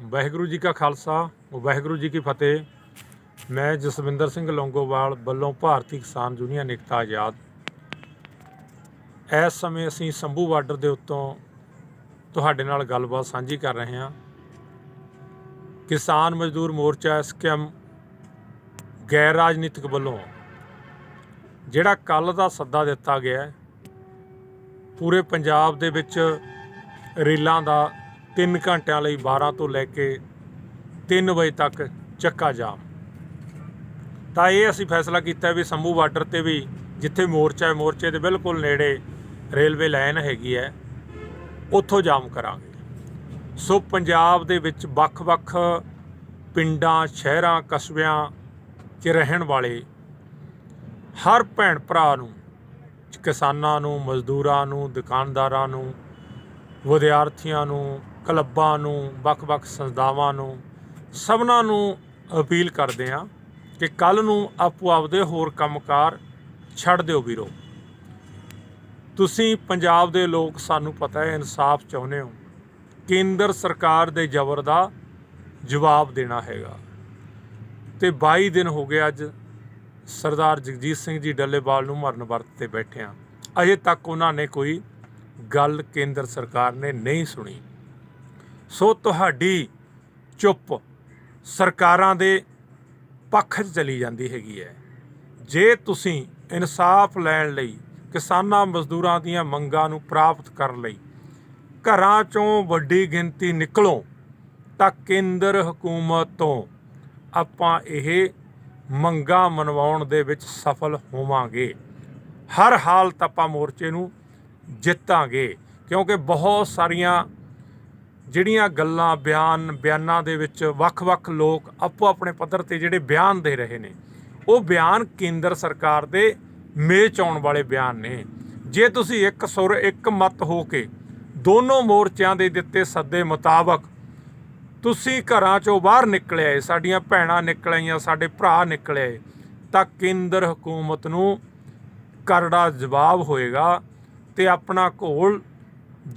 ਵਾਹਿਗੁਰੂ ਜੀ ਕਾ ਖਾਲਸਾ, ਵਾਹਿਗੁਰੂ ਜੀ ਕੀ ਫਤਿਹ। ਮੈਂ ਜਸਵਿੰਦਰ ਸਿੰਘ ਲੌਂਗੋਵਾਲ ਵੱਲੋਂ ਭਾਰਤੀ ਕਿਸਾਨ ਯੂਨੀਅਨ ਏਕਤਾ ਆਜ਼ਾਦ। ਇਸ ਸਮੇਂ ਅਸੀਂ ਸੰਭੂ ਬਾਰਡਰ ਦੇ ਉੱਤੋਂ ਤੁਹਾਡੇ ਨਾਲ ਗੱਲਬਾਤ ਸਾਂਝੀ ਕਰ ਰਹੇ ਹਾਂ। ਕਿਸਾਨ ਮਜ਼ਦੂਰ ਮੋਰਚਾ ਐਸਕੇਐਮ ਗੈਰ ਰਾਜਨੀਤਿਕ ਵੱਲੋਂ, ਜਿਹੜਾ ਕੱਲ ਦਾ ਸੱਦਾ ਦਿੱਤਾ ਗਿਆ ਪੂਰੇ ਪੰਜਾਬ ਦੇ ਵਿੱਚ ਰੇਲਾਂ ਦਾ 3 ਘੰਟਿਆਂ ਲਈ 12 ਤੋਂ ਲੈ ਕੇ 3 ਵਜੇ ਤੱਕ ਚੱਕਾ ਜਾਮ। ਤਾਂ ਇਹ ਅਸੀਂ ਫੈਸਲਾ ਕੀਤਾ ਵੀ ਸੰਭੂ ਬਾਰਡਰ ਤੇ ਵੀ ਜਿੱਥੇ ਮੋਰਚਾ ਹੈ, ਮੋਰਚੇ ਦੇ ਬਿਲਕੁਲ ਨੇੜੇ ਰੇਲਵੇ ਲਾਈਨ ਹੈਗੀ ਹੈ, ਉੱਥੋਂ ਜਾਮ ਕਰਾਂਗੇ। ਸੋ ਪੰਜਾਬ ਦੇ ਵਿੱਚ ਵੱਖ-ਵੱਖ ਪਿੰਡਾਂ, ਸ਼ਹਿਰਾਂ, ਕਸਬਿਆਂ 'ਚ ਰਹਿਣ ਵਾਲੇ ਹਰ ਭੈਣ ਭਰਾ ਨੂੰ, ਕਿਸਾਨਾਂ ਨੂੰ, ਮਜ਼ਦੂਰਾਂ ਨੂੰ, ਦੁਕਾਨਦਾਰਾਂ ਨੂੰ ਵਿਦਿਆਰਥੀਆਂ ਨੂੰ, ਕਲੱਬਾਂ ਨੂੰ, ਵੱਖ-ਵੱਖ ਸੰਸਥਾਵਾਂ ਨੂੰ, ਸਭਨਾਂ ਨੂੰ ਅਪੀਲ ਕਰਦੇ ਹਾਂ ਕਿ ਕੱਲ ਨੂੰ ਆਪੋ ਆਪਦੇ ਹੋਰ ਕੰਮਕਾਰ ਛੱਡ ਦਿਓ ਵੀਰੋ। ਤੁਸੀਂ ਪੰਜਾਬ ਦੇ ਲੋਕ ਸਾਨੂੰ ਪਤਾ ਹੈ, ਇਨਸਾਫ ਚਾਹੁੰਦੇ ਹੋ। ਕੇਂਦਰ ਸਰਕਾਰ ਦੇ ਜ਼ਬਰ ਦਾ ਜਵਾਬ ਦੇਣਾ ਹੈਗਾ। ਤੇ 22 ਦਿਨ ਹੋ ਗਏ ਅੱਜ ਸਰਦਾਰ ਜਗਜੀਤ ਸਿੰਘ ਜੀ ਡੱਲੇਵਾਲ ਨੂੰ ਮਰਨ ਵਰਤ ਤੇ ਬੈਠੇ ਆ ਅਜੇ ਤੱਕ ਉਹਨਾਂ ਨੇ ਕੋਈ ਗੱਲ ਕੇਂਦਰ ਸਰਕਾਰ ਨੇ ਨਹੀਂ ਸੁਣੀ। ਸੋ ਤੁਹਾਡੀ ਚੁੱਪ ਸਰਕਾਰਾਂ ਦੇ ਪੱਖ 'ਚ ਚਲੀ ਜਾਂਦੀ ਹੈਗੀ ਹੈ। ਜੇ ਤੁਸੀਂ ਇਨਸਾਫ ਲੈਣ ਲਈ ਕਿਸਾਨਾਂ ਮਜ਼ਦੂਰਾਂ ਦੀਆਂ ਮੰਗਾਂ ਨੂੰ ਪ੍ਰਾਪਤ ਕਰਨ ਲਈ ਘਰਾਂ 'ਚੋਂ ਵੱਡੀ ਗਿਣਤੀ ਨਿਕਲੋ, ਤਾਂ ਕੇਂਦਰ ਹਕੂਮਤ ਤੋਂ ਆਪਾਂ ਇਹ ਮੰਗਾਂ ਮਨਵਾਉਣ ਦੇ ਵਿੱਚ ਸਫਲ ਹੋਵਾਂਗੇ। ਹਰ ਹਾਲਤ ਆਪਾਂ ਮੋਰਚੇ ਨੂੰ ਜਿੱਤਾਂਗੇ। ਕਿਉਂਕਿ ਬਹੁਤ ਸਾਰੀਆਂ ਜਿਹੜੀਆਂ ਗੱਲਾਂ, ਬਿਆਨ, ਬਿਆਨਾਂ ਦੇ ਵਿੱਚ ਵੱਖ-ਵੱਖ ਲੋਕ ਆਪੋ ਆਪਣੇ ਪੱਧਰ ਤੇ ਜਿਹੜੇ ਬਿਆਨ ਦੇ ਰਹੇ ਨੇ, ਉਹ ਬਿਆਨ ਕੇਂਦਰ ਸਰਕਾਰ ਦੇ ਮੇਚ ਆਉਣ ਵਾਲੇ ਬਿਆਨ ਨੇ। ਜੇ ਤੁਸੀਂ ਇੱਕ ਸੁਰ, ਇੱਕ ਮਤ ਹੋ ਕੇ ਦੋਨੋਂ ਮੋਰਚਿਆਂ ਦੇ ਦਿੱਤੇ ਸੱਦੇ ਮੁਤਾਬਕ ਤੁਸੀਂ ਘਰਾਂ ਚੋਂ ਬਾਹਰ ਨਿਕਲੇ ਆਏ, ਸਾਡੀਆਂ ਭੈਣਾਂ ਨਿਕਲ ਆਈਆਂ, ਸਾਡੇ ਭਰਾ ਨਿਕਲੇ ਆਏ, ਤਾਂ ਕੇਂਦਰ ਹਕੂਮਤ ਨੂੰ ਕਰੜਾ ਜਵਾਬ ਹੋਏਗਾ। ਤੇ ਆਪਣਾ ਘੋਲ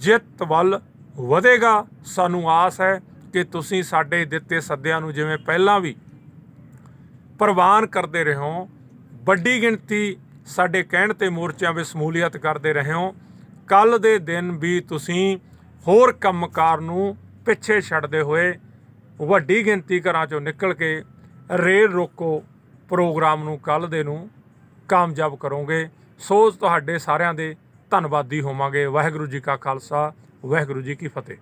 ਜਿੱਤ ਵੱਲ ਵਧੇਗਾ। ਸਾਨੂੰ ਆਸ ਹੈ ਕਿ ਤੁਸੀਂ ਸਾਡੇ ਦਿੱਤੇ ਸੱਦਿਆਂ ਨੂੰ ਜਿਵੇਂ ਪਹਿਲਾਂ ਵੀ ਪ੍ਰਵਾਨ ਕਰਦੇ ਰਹੇ ਹੋ, ਵੱਡੀ ਗਿਣਤੀ ਸਾਡੇ ਕਹਿਣ ਤੇ ਮੋਰਚਿਆਂ ਵਿੱਚ ਸਮੂਲੀਅਤ ਕਰਦੇ ਰਹੇ ਹੋ। ਕੱਲ ਦੇ ਦਿਨ ਵੀ ਤੁਸੀਂ ਹੋਰ ਕੰਮਕਾਰ ਨੂੰ ਪਿੱਛੇ ਛੱਡਦੇ ਹੋਏ ਵੱਡੀ ਗਿਣਤੀ ਘਰਾਂ ਚੋਂ ਨਿਕਲ ਕੇ ਰੇਲ ਰੋਕੋ ਪ੍ਰੋਗਰਾਮ ਨੂੰ ਕੱਲ ਦੇ ਨੂੰ ਕਾਮਯਾਬ ਕਰੋਗੇ। ਸੋ ਤੁਹਾਡੇ ਸਾਰਿਆਂ ਦੇ ਧੰਨਵਾਦੀ ਹੋਵਾਂਗੇ। ਵਾਹਿਗੁਰੂ ਜੀ ਕਾ ਖਾਲਸਾ ਵਾਹਿਗੁਰੂ ਜੀ ਕੀ ਫਤਿਹ।